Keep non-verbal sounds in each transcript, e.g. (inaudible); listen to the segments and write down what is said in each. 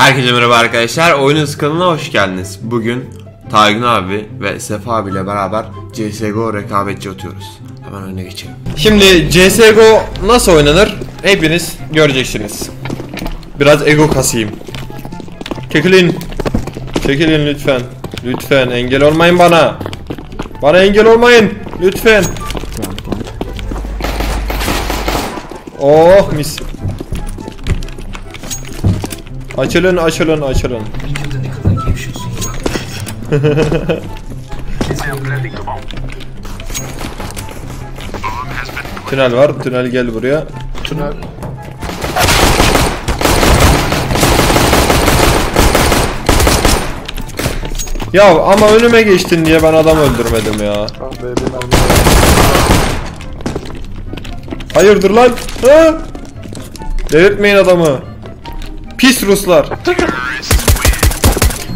Herkese merhaba arkadaşlar. Oyunuz kanalına hoş geldiniz. Bugün Taygın abi ve Sefa abiyle beraber CSGO rekabetçi atıyoruz. Hemen önüne geçelim. Şimdi CSGO nasıl oynanır? Hepiniz göreceksiniz. Biraz ego kasayım. Çekilin. Çekilin lütfen. Lütfen engel olmayın bana. Bana engel olmayın. Lütfen. Oh mis. Açılın açılın açılın. Videoda ne kadar gevşiyorsun ya. Tünel var. Tünel gel buraya. Tünel. Ya ama önüme geçtin diye ben adam öldürmedim ya. Hayırdır lan? Ha? Delirtmeyin adamı. Pis Ruslar.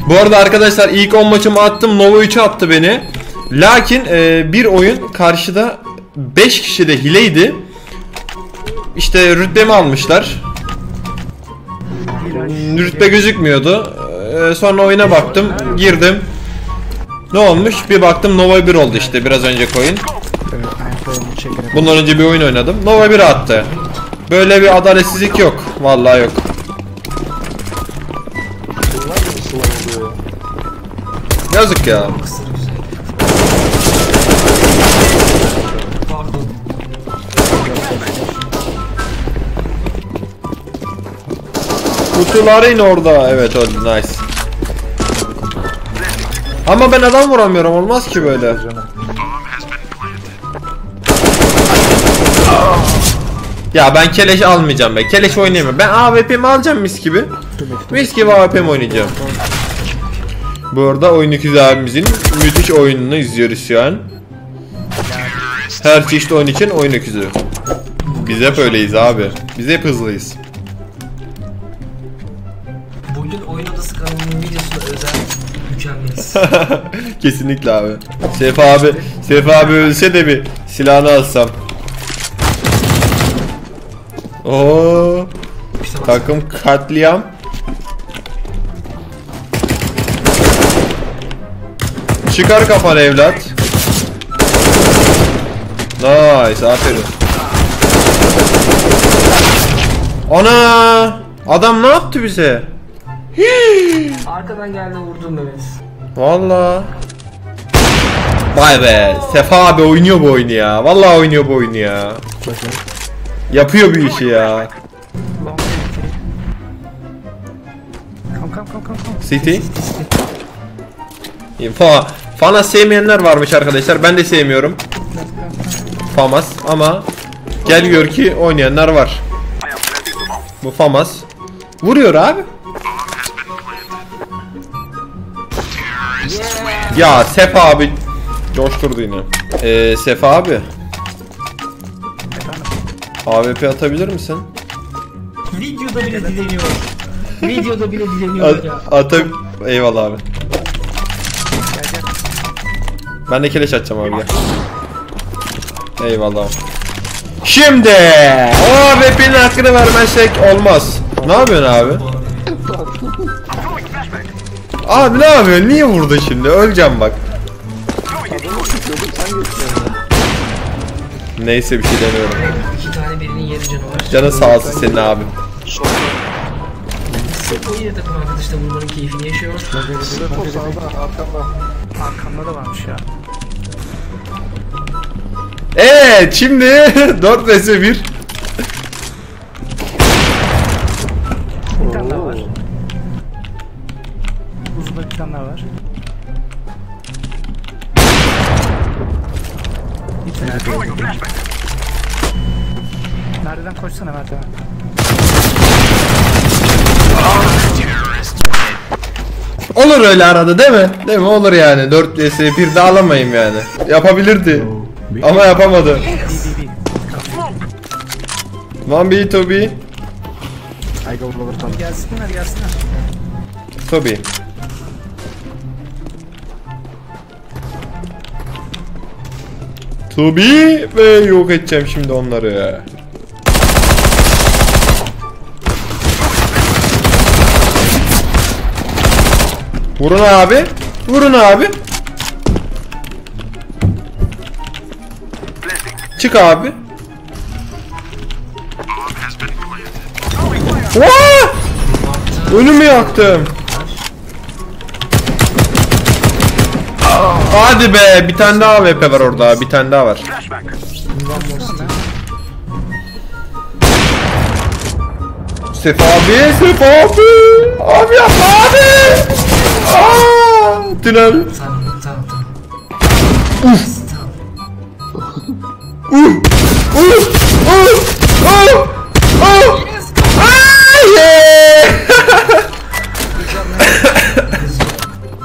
Bu arada arkadaşlar ilk 10 maçımı attım. Nova 3'e attı beni. Lakin e, bir oyun karşıda 5 kişi de hileydi. İşte rütbemi almışlar. Rütbe gözükmüyordu. E, sonra oyuna baktım. Girdim. Ne olmuş? Bir baktım Nova 1 oldu işte biraz önceki oyun. Bundan önce bir oyun oynadım. Nova 1 attı. Böyle bir adaletsizlik yok. Vallahi yok. Yazık ya. Kutuların orada. Evet öldü nice. Ama ben adam vuramıyorum. Olmaz ki böyle. Ya ben keleş almayacağım be. Keleş oynayamam. Ben AWP'mi alacağım mis gibi. Mis gibi AWP'mi oynayacağım. Bu arada oyun ikiz abimizin müthiş oyununu izliyoruz şu an. Her çeşit oyun için oyun öküzü. Biz hep öyleyiz abi. Biz hep hızlıyız. Bugün oyun odası kanalının videosuna özel mükemmeliz. (laughs) Kesinlikle abi. Sefa abi, Sefa abi ölse de bir silahını alsam. Oo, takım katliam. Çıkar kafanı evlat. Nice, aferin. Ana! Adam ne yaptı bize? arkadan geldi vurdum Mehmet. Valla. Vay be. Sefa abi oynuyor bu oyunu ya. Vallahi oynuyor bu oyunu ya. Yapıyor bir işi ya. City. Fa Fana sevmeyenler varmış arkadaşlar. Ben de sevmiyorum. Famas ama gel gör ki oynayanlar var. Bu Famas. Vuruyor abi. Ya Sefa abi coşturdu yine. Ee, Sefa abi. AWP atabilir misin? Videoda bile dileniyor. Videoda bile dileniyor At, ya. ata eyvallah abi. Ben de keleş atacağım abi gel. Eyvallah. Şimdi o AWP'nin hakkını vermezsek olmaz. Ne yapıyorsun abi? Abi ne yapıyorsun? Niye vurdun şimdi? Öleceğim bak. Neyse bir şey demiyorum. İki tane birinin yeri canavar. Canın sağ olsun senin abin. Sırf o yine takım arkadaşla vurmanın keyfini yaşıyor. Defo sağda arkamda. Arkamda da varmış ya. Evet şimdi (laughs) 4 vs 1. Olur öyle arada değil mi? Değil mi? Olur yani. 4 vs 1 de alamayayım yani. Yapabilirdi. Ama yapamadı. One B, two B. I go over top. Gelsinler gelsinler. Two B. Two B ve yok edeceğim şimdi onları. Vurun abi. Vurun abi. Çık abi. Vaa! Önümü yaktım. Hadi be bir tane daha AWP var orada bir tane daha var. Sef abi, Sef abi. Abi yapma abi. Aa, tünel. Tamam tamam tamam. Uh, uh, uh, uh. Aa, yeah.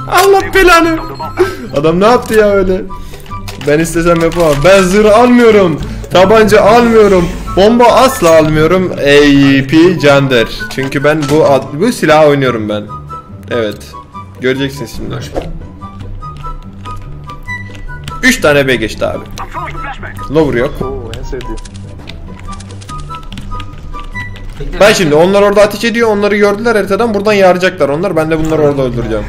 Allah belanı. Adam ne yaptı ya öyle? Ben istesem yapamam. Ben zırh almıyorum. Tabanca almıyorum. Bomba asla almıyorum. AP Cander. Çünkü ben bu bu silah oynuyorum ben. Evet. Göreceksin şimdi. 3 tane B geçti abi. Lower yok. Ben şimdi onlar orada ateş ediyor. Onları gördüler haritadan. Buradan yarayacaklar onlar. Ben de bunları orada öldüreceğim.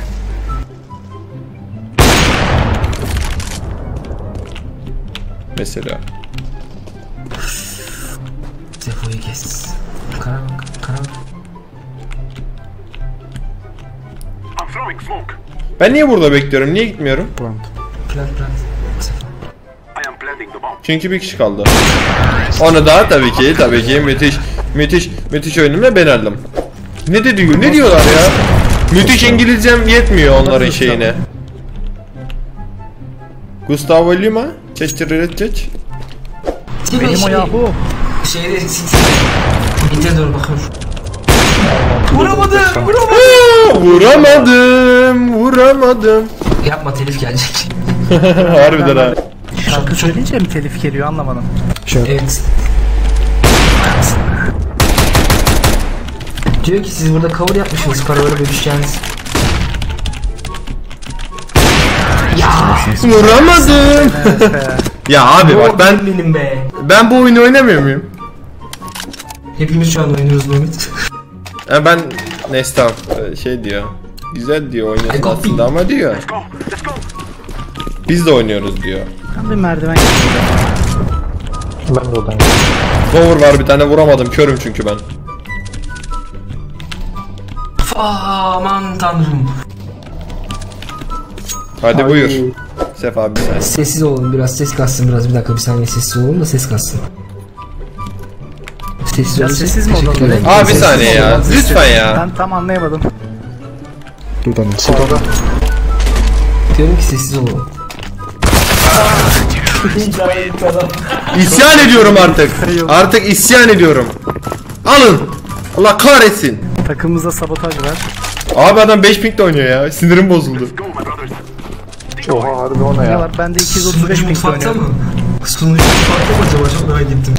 Mesela. Ben niye burada bekliyorum? Niye gitmiyorum? Plant plant. Sefo. I am planting the bomb. Çünkü bir kişi kaldı. Onu da tabii ki tabii ki müthiş müthiş müthiş oyunumla ben aldım. Ne de diyor? Ne diyorlar ya? Müthiş İngilizcem yetmiyor onların şeyine. Gustavo Lima, Çeççiriretçeç. Benim o yahu. Şeyde. Inter doğru bakıyorum. Vuramadım, vuramadım. Vuramadım, vuramadım. Yapma telif gelecek. (laughs) Harbiden ha. Şarkı söyleyince mi telif geliyor anlamadım. evet. Diyor ki siz burada cover yapmışsınız paraları bölüşeceğiniz. Ya Vuramadım. ya abi bak ben benim be. ben bu oyunu oynamıyor muyum? Hepimiz şu an oynuyoruz Mehmet. Ha ben neyse tamam Ee, şey diyor. Güzel diyor oynuyorsun aslında ama diyor. Biz de oynuyoruz diyor. Ben bir merdiven Ben de oradan Cover var bir tane vuramadım körüm çünkü ben. Aman tanrım. Hadi buyur. Sef abi sen. Sessiz olun biraz ses kassın biraz bir dakika bir saniye sessiz olun da ses kassın. Sessiz olun. sessiz mi olalım? Abi bir Sessiz saniye ya. Lütfen ya. Ben tam anlayamadım. Buradan Diyorum ki sessiz olun. İsyan ediyorum artık. Artık isyan ediyorum. Alın. Allah kahretsin. Takımımızda sabotaj var. Abi adam 5 pingde oynuyor ya. Sinirim bozuldu. Oha harbi o ne ya? var? Ben de 235 Sunucu ping mutfakta oynuyorum. mı? Sunucu mutfakta mı acaba çok merak ettim.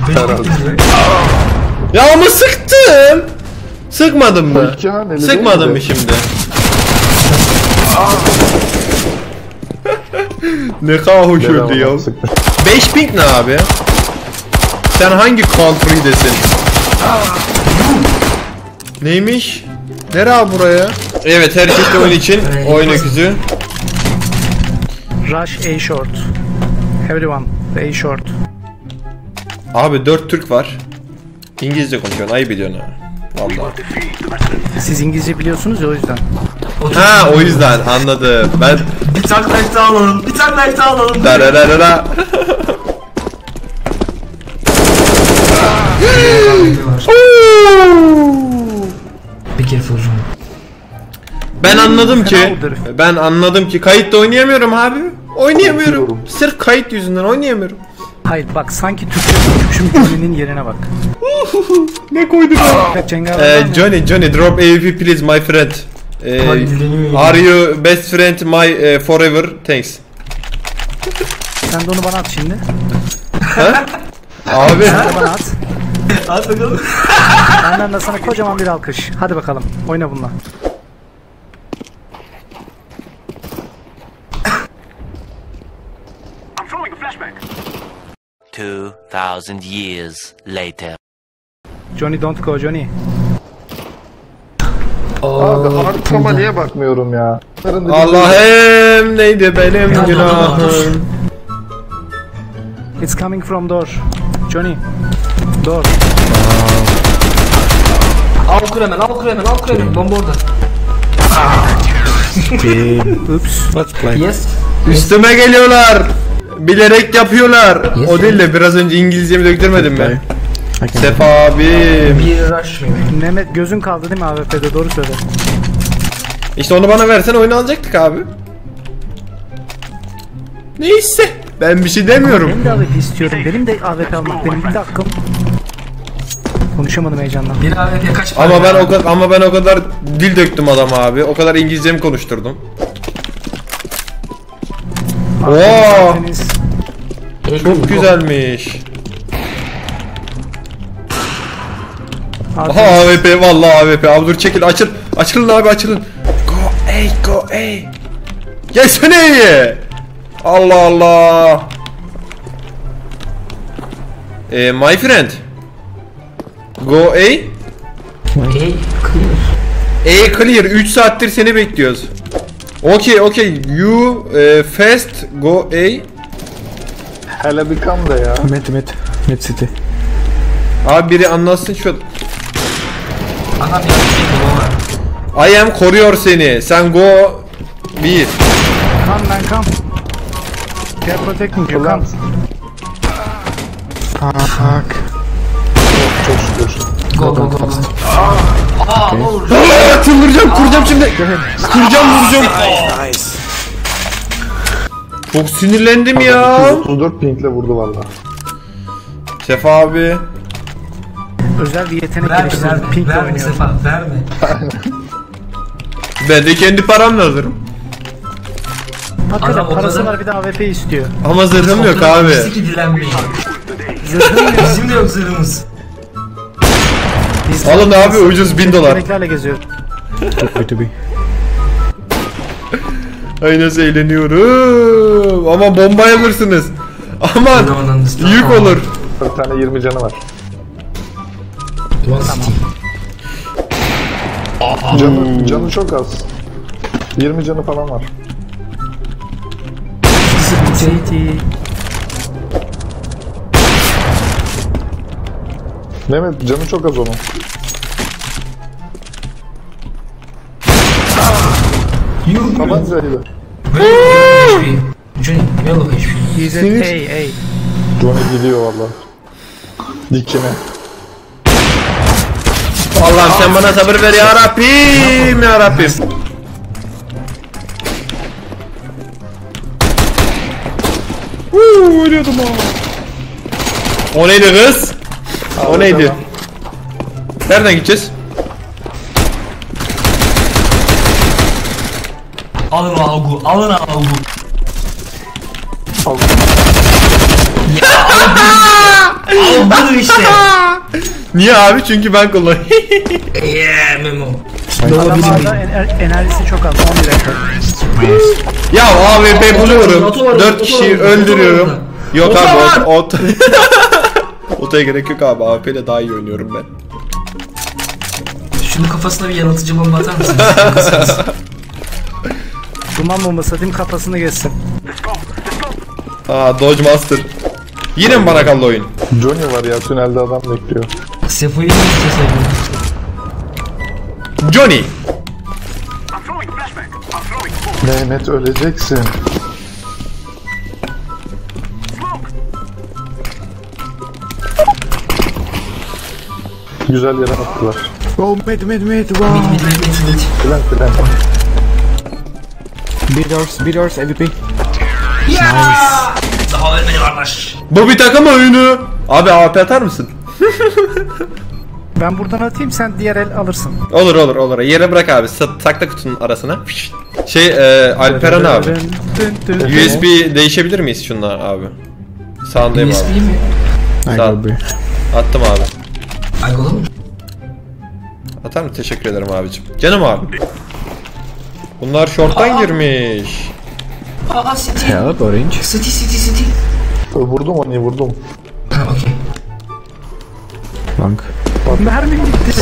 Ya ama sıktım. Sıkmadın mı? Haneli Sıkmadın mı şimdi? (laughs) ne kadar hoş öldü ya. sıktı. 5 ping ne abi? Sen hangi country'desin? Neymiş? Nere abi buraya? Evet herkes de oyun için oyun öküzü. Rush A short. Everyone A short. Abi 4 Türk var. İngilizce konuşuyorsun ayıp ediyorsun ha. Vallahi. Siz İngilizce biliyorsunuz ya o yüzden. Ha o yüzden anladım. Ben Bir tane like daha alalım. Bir tane like daha alalım. da da da da da. Bir kere Furcan. Ben anladım ki ben anladım ki kayıtta oynayamıyorum abi. Oynayamıyorum. Sırf kayıt yüzünden oynayamıyorum. Hayır bak sanki Türkçe Türkçüm cümlenin yerine bak. (laughs) Ne koydun? Cengaver Ee? Johnny, Johnny, drop AVP please my friend. Ee, ya. are you best friend my eh, forever? Thanks. Sen de onu bana at şimdi. Abi Sen de bana at. (laughs) Hadi bakalım. (laughs) Benden de sana kocaman bir alkış. Hadi bakalım. Oyna bununla. I'm throwing a flashback. 2,000 years later. Johnny don't go Johnny. Abi arkama niye bakmıyorum ya? Allah'ım neydi benim günahım. It's coming from door. Johnny. Door. Al kur hemen al kur hemen al kur hemen. Bomba orada. Oops. Let's play. Yes. Üstüme geliyorlar. Bilerek yapıyorlar. Yes, o değil de biraz önce İngilizcemi döktürmedim ben. Sefa abim. Bir rush? Mehmet gözün kaldı değil mi AWP'de doğru söyle. İşte onu bana versen oyunu alacaktık abi. Neyse. Ben bir şey demiyorum. Benim de AWP istiyorum. Benim de AWP almak benim bir de hakkım. Konuşamadım heyecandan. Bir AWP kaç? Ama ben o kadar ama ben o kadar dil döktüm adama abi. O kadar İngilizcemi konuşturdum. Oo, çok güzelmiş. Aha Abi, AWP vallahi AWP. Abi dur çekil açıl. Açılın abi açılın. Go ey go ey. Gelsene iyi. Allah Allah. Ee, my friend. Go ey. Hey clear. E clear 3 saattir seni bekliyoruz. Okay okay you e, fast go A. Hele bir kam da ya. Mid, mid. Mid city. Abi biri anlatsın şu. Adam ya bir şey var. I am koruyor seni. Sen go 1. Come man come. Gel protecting you come. Fuck. Çok şükür. Go go go. go. Aa ne olur. Aa, çıldıracağım kuracağım şimdi. Kuracağım vuracağım. Çok sinirlendim ya. 234 pingle vurdu valla. Sefa abi. Özel bir yetenek Verme geliştirdim. verme. Pink'le Verme oynuyorum. Sefa verme. (laughs) Ben de kendi paramla alırım. Hakikaten Adam o parası kadar- var bir de AWP istiyor. Ama zırhım yok abi. Bizi ki dilenmeyin. Bizim de yok zırhımız. Biz Alın abi ucuz 1000 dolar. Yeteneklerle geziyoruz. Way to be. Ay nasıl eğleniyorum. Ama bomba alırsınız. Aman yük olur. Bir tane 20 canı var. Canı, canı çok az. 20 canı falan var. Mehmet canı çok az onun. Tabancayla. Johnny yellow HP. He's at A A. Johnny gidiyor valla. Dikine. Allah'ım sen bana sabır ver ya Rabbim ya Rabbim. Uuu ölüyordum ha. O neydi kız? O neydi? Nereden gideceğiz? Alın algu, alın algu. Al. Al budur işte. (laughs) Niye abi? Çünkü ben kullanıyorum. Yeah Memo. Adam hala ener- enerjisi çok az. 11 dakika. (laughs) ya AWP buluyorum. Oto var, 4 oto kişiyi öldürüyorum. Yok abi ot. ot. (laughs) Otaya gerek yok abi. AWP ile daha iyi oynuyorum ben. Şunun kafasına bir yanıltıcı bomba atar mısın? Duman bombası atayım kafasını geçsin. Aa Dodge Master. Yine mi bana kaldı oyun? Johnny var ya tünelde adam bekliyor. Sefo'yu mu istiyorsun? Johnny. Mehmet öleceksin. Güzel yere attılar. Oh, mid, mid, mid. Wow. Mid mid mid mid. Plan plan. B doors, B doors, AVP. Daha ölmedi kardeş. Bu bir takım oyunu. Abi AWP atar mısın? (laughs) Ben buradan atayım sen diğer el alırsın. Olur olur olur. Yere bırak abi. Sa- Sakla kutunun arasına. Şey e, Alperen abi. USB değişebilir miyiz şunla abi? Sağındayım USB abi. mi? Sağ-. Attım abi. Aygolo mu? Atar mı? Teşekkür ederim abicim. Canım abi. Bunlar short'tan girmiş. Aa city. Help, orange. City city city. Vurdum onu vurdum. Ha okey. Long. Mermi gitti.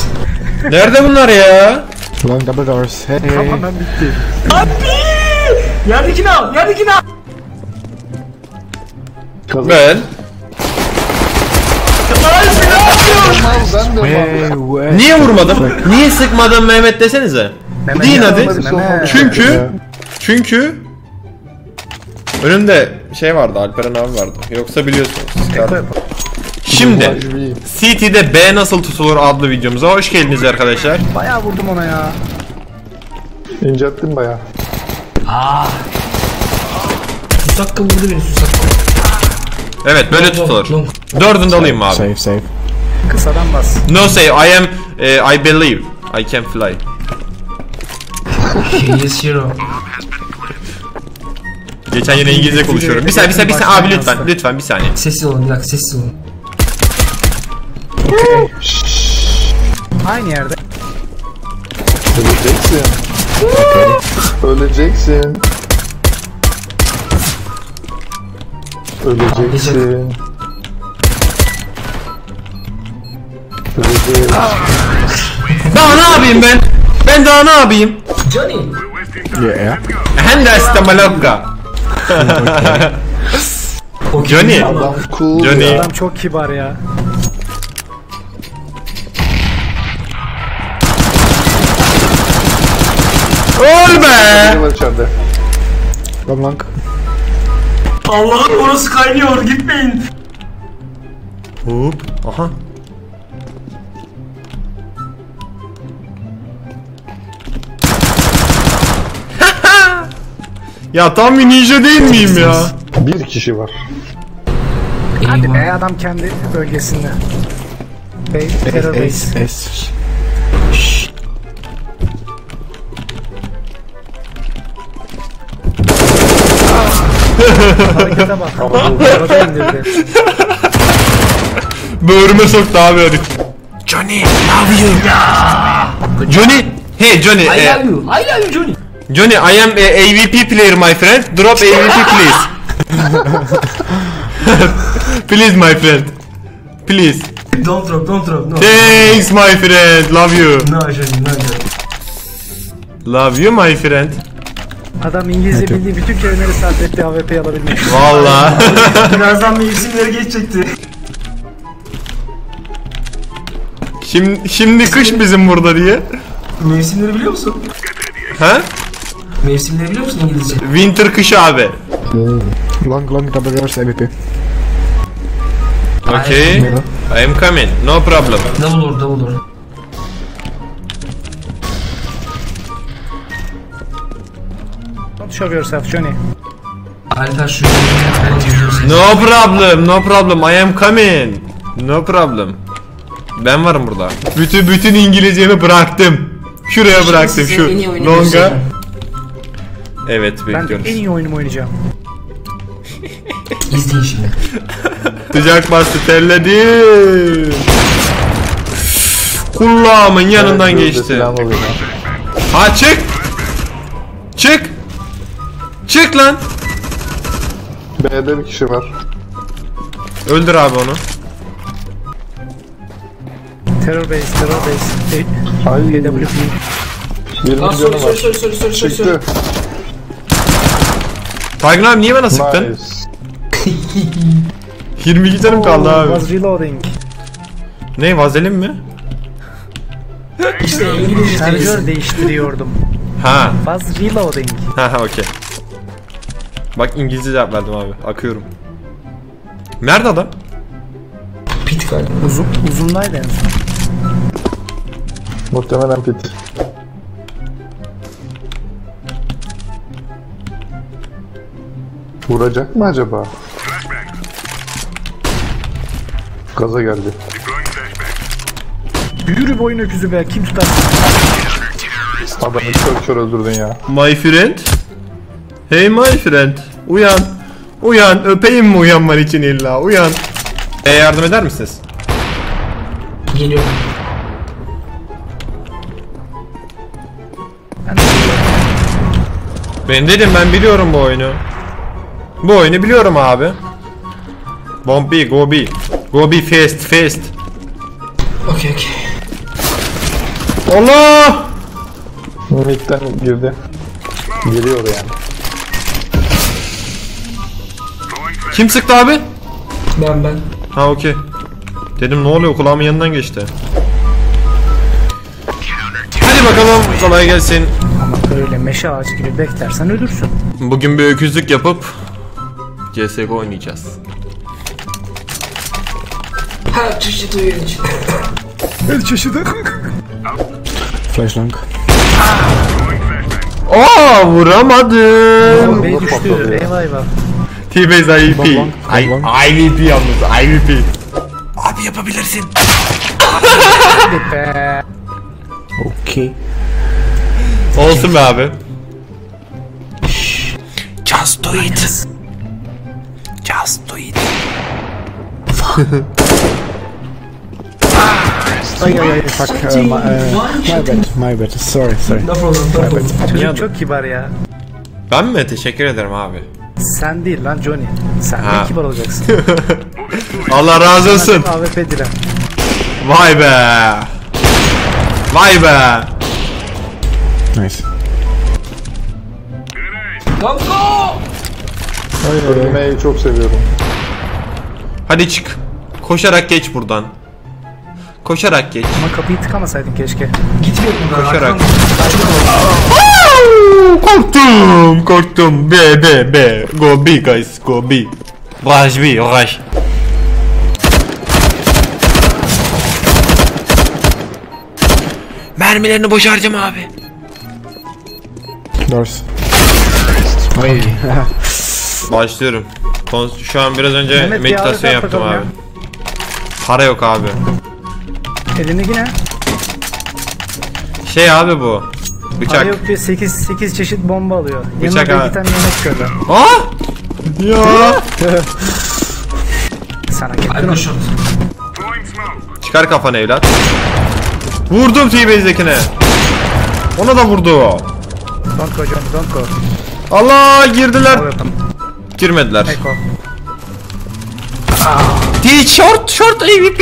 Nerede bunlar ya? Long double doors. Hey. Tamamen bitti. Yerdekini al. Yerdekini al. Kazan. Ben. Ben de Hey, wait. Niye vurmadım? Niye sıkmadın Mehmet desenize. Deyin hadi. Mehmet. Çünkü çünkü önümde şey vardı Alperen abi vardı. Yoksa biliyorsunuz. Şimdi CT'de B nasıl tutulur adlı videomuza hoş geldiniz arkadaşlar. Bayağı vurdum ona ya. İncelttin baya. Susakka vurdu beni Susakka. Evet böyle tutulur. Long. Dördünde alayım abi. Save, save. Kısadan bas. No say I am eh, I believe I can fly. Yes hero. Geçen yine İngilizce konuşuyorum. Bir saniye bir saniye bir saniye abi lütfen lütfen bir saniye. Sessiz olun bir dakika sessiz olun. Aynı yerde. Öleceksin. Öleceksin. Öleceksin. Öleceksin. Daha ne yapayım ben? Ben daha ne yapayım? Johnny. Yeah, yeah. Henda malokka. (laughs) Johnny. Adam cool Johnny. ya. Adam çok kibar ya. Ol be. İçeride? Long. Allah'ım orası kaynıyor gitmeyin. Hop. Aha. Ya tam bir ninja değil miyim ya? Bir kişi var. Hadi be adam kendi bölgesinde. Bey, base. ace. Harekete bak. Arada indirdi. Böğrüme soktu abi herif. Johnny, love you. Johnny, hey Johnny, I love you. I love you Johnny. Johnny, I am a AVP player, my friend. Drop AVP, please. (laughs) please, my friend. Please. Don't drop don't drop. No. Thanks, my friend. Love you. No Johnny no Johnny. Love you, my friend. Adam İngilizce bildiği bütün kelimeleri sarf etti AWP alabilmek. için. Valla. (laughs) Birazdan mevsimleri geçecekti. şimdi, şimdi kış bizim burada diye. Mevsimleri biliyor musun? Ha? Mevsimleri biliyor musun İngilizce? Winter kış abi. Long, long double doors, AVP. Okay. I am coming. No problem. Double or double or. Don't show yourself Johnny. Alper şu. No problem. No problem. I am coming. No problem. Ben varım burada. Bütün bütün İngilizcemi bıraktım. Şuraya bıraktım şu longa. Evet Ben de bekliyoruz. en iyi oyunumu oynayacağım. İzleyin şimdi. Sıcak bastı terledim. Kulağımın yanından geçti. Ha çık. Çık. Çık lan. B'de bir kişi var. Öldür abi onu. Terror base, terror base. E, Ay. Sorry sorry sorry sorry sorry sorry. Taygın abi niye bana sıktın? Nice. (laughs) 22 canım kaldı abi. Was reloading. Ne vazelin mi? İşte Şarjör değiştiriyordum. Ha. Was reloading. Ha ha okey. Bak İngilizce cevap verdim abi. Akıyorum. Nerede adam? Pit galiba. Uzun, uzundaydı en son. Muhtemelen pit. Vuracak mı acaba? Gaza geldi. Yürü boyun öküzü be. Kim tutar? Adamı kör kör öldürdün ya. My friend. Hey my friend. Uyan. Uyan. Öpeyim mi uyanman için illa? Uyan. E yardım eder misiniz? Geliyorum. Ben dedim ben biliyorum bu oyunu. Bu oyunu biliyorum abi. Bomb B, go B. Go B fast fast. Okey okey. Allah! Mid'den girdi. Geliyor yani. Kim sıktı abi? Ben ben. Ha okey. Dedim ne oluyor kulağımın yanından geçti. Hadi bakalım kolay gelsin. Ama öyle meşe ağacı gibi beklersen ölürsün. Bugün bir öküzlük yapıp CSGO oynayacağız. Her çeşit oyun için. El çeşidi. Flash long. Aa vuramadım. Bey düştü. Eyvah eyvah. T-Base IVP. IVP yalnız IVP. Abi yapabilirsin. Okay. Olsun be abi. Just do it. Ay ay ay fuck. Uh, my, uh, my bad. My bad. Sorry sorry. No problem, no problem. Çocuk çok kibar ya. Ben mi? Teşekkür ederim abi. Sen değil lan Johnny. Sen Ha. de kibar olacaksın. (laughs) Allah razı olsun. AWP dilen. Vay be. Vay be. Nice. Kanka! Ölmeyi çok seviyorum. Hadi çık. Koşarak geç buradan. Koşarak geç. Ama kapıyı tıkamasaydın keşke. Gitmiyor bunlar. Koşarak. korktum, korktum. B, B, B. Go B guys, go B. Rush B, rush. Mermilerini boş harcama abi. Doors. Başlıyorum. Kon- Şu an biraz önce Mehmet, bir meditasyon ağrı yaptım bakalım abi. Para yok abi. Elini yine. Şey abi bu. Bıçak. Para yok diyor 8, 8 çeşit bomba alıyor. Bıçak Yanına ha. bir iki tane yemek. Aa! Ya. (laughs) Sana gittin. Throwing smoke. Çıkar kafanı evlat. Vurdum T-Base'dekine. Ona da vurdu. Don't go Johnny don't go. Allah girdiler. Al. Girmediler. Eko. T short short AVP.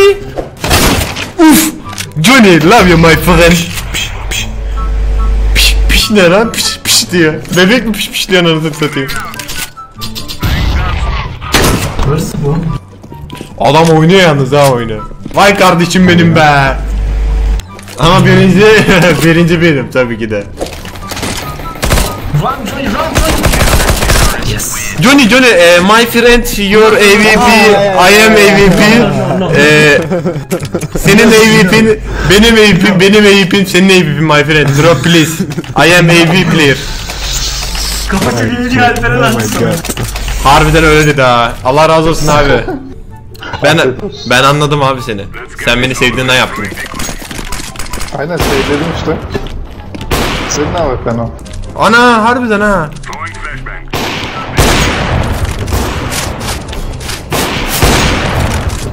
Uf. Johnny love you my friend. Piş piş. Piş piş ne lan piş piş diyor. Bebek mi piş piş diyor anasını satayım. Adam oynuyor yalnız ha oyunu. Vay kardeşim benim be. Ama birinci (laughs) birinci benim tabii ki de. Johnny. Johnny eh, my friend your AVP I am AVP eh, senin AVP'in benim AVP benim AVP'im senin AVP'in my friend. Drop please. I am AVP player. Kafa çekici Alper'e my god. Harbiden öyle dedi ha Allah razı olsun abi. Ben ben anladım abi seni. Sen beni sevdiğinden yaptın. Aynen dedim işte. Senin AWP'n o. Ana harbiden ha Throwing flashbang.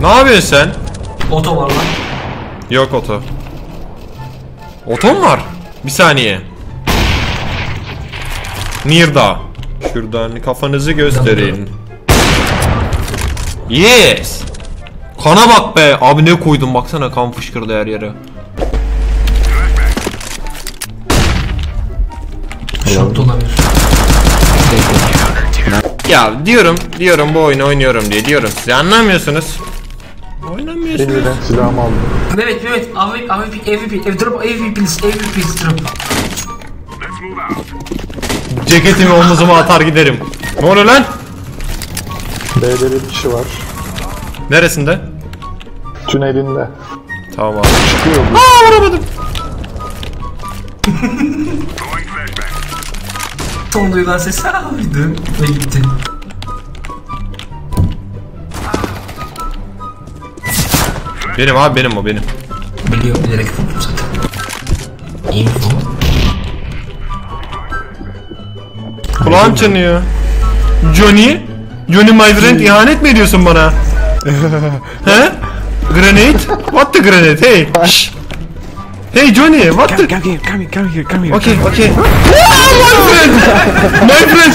Ne yapıyorsun sen? Oto var lan. Yok oto. Oto mu var? Bir saniye. Nirda. Şuradan kafanızı gösterin. Yes. Kana bak be. Abi ne koydum? Baksana kan fışkırdı her yere. Da olabilir. Ya diyorum diyorum bu oyunu oynuyorum diye diyorum. Size anlamıyorsunuz Oynamıyorsunuz Elinden silahımı aldım. Mehmet Mehmet AVP AVP AVP Ev drop AVP please drop. Let's move out. Ceketimi omuzuma atar giderim Ne oluyor lan? B'de bir kişi var. Neresinde? Tünelinde. Tamam abi Çıkıyor bu. Aa vuramadım. Son duyulan ses oydu ve gitti. Benim abi benim o benim Biliyorum bilerek vurdum zaten. Info. Kulağım çınlıyor. Johnny? Johnny my friend ihanet mi ediyorsun bana? (laughs) He? Grenade? What the grenade? Hey! Hey Johnny, what the... Come here, come here, come here, come here. Okay, okay. Wow, my friend! My friend!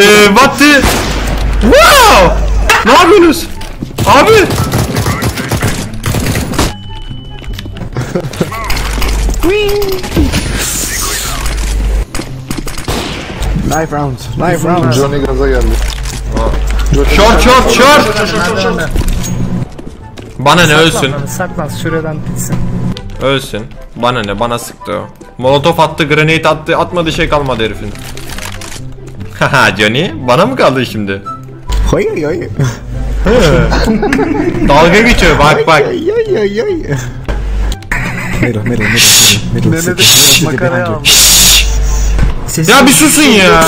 Ee, what the... Wow! Ne yapıyorsunuz? Abi! Knife round. Knife round. Johnny gaza geldi. Short short short. Bana ne ölsün. Saklan, süreden bitsin. Ölsün. Bana ne bana sıktı o. Molotof attı, grenade attı, atmadı şey kalmadı herifin. Haha Johnny, bana mı kaldı şimdi? Oy oy. Dalga geçiyor bak bak. Oy oy oy oy. Middle, middle, middle, middle, middle. Ne Sit, Sesi Ya bir susun ya. Ya?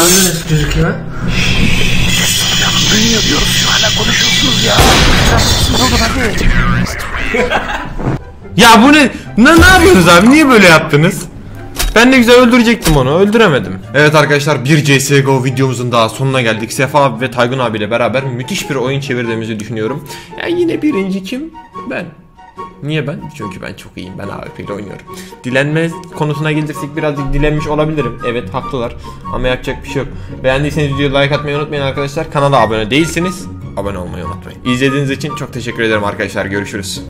(laughs) Ya bu ne? Ne, ne yapıyorsunuz abi? Niye böyle yaptınız? Ben de güzel öldürecektim onu. Öldüremedim. Evet arkadaşlar bir CSGO videomuzun daha sonuna geldik. Sefa abi ve Taygun abiyle beraber müthiş bir oyun çevirdiğimizi düşünüyorum. Ya yine birinci kim? Ben. Niye ben? Çünkü ben çok iyiyim. Ben AWP ile oynuyorum. Dilenme konusuna gelirsek birazcık dilenmiş olabilirim. Evet haklılar. Ama yapacak bir şey yok. Beğendiyseniz videoya like atmayı unutmayın arkadaşlar. Kanala abone değilseniz abone olmayı unutmayın. İzlediğiniz için çok teşekkür ederim arkadaşlar. Görüşürüz.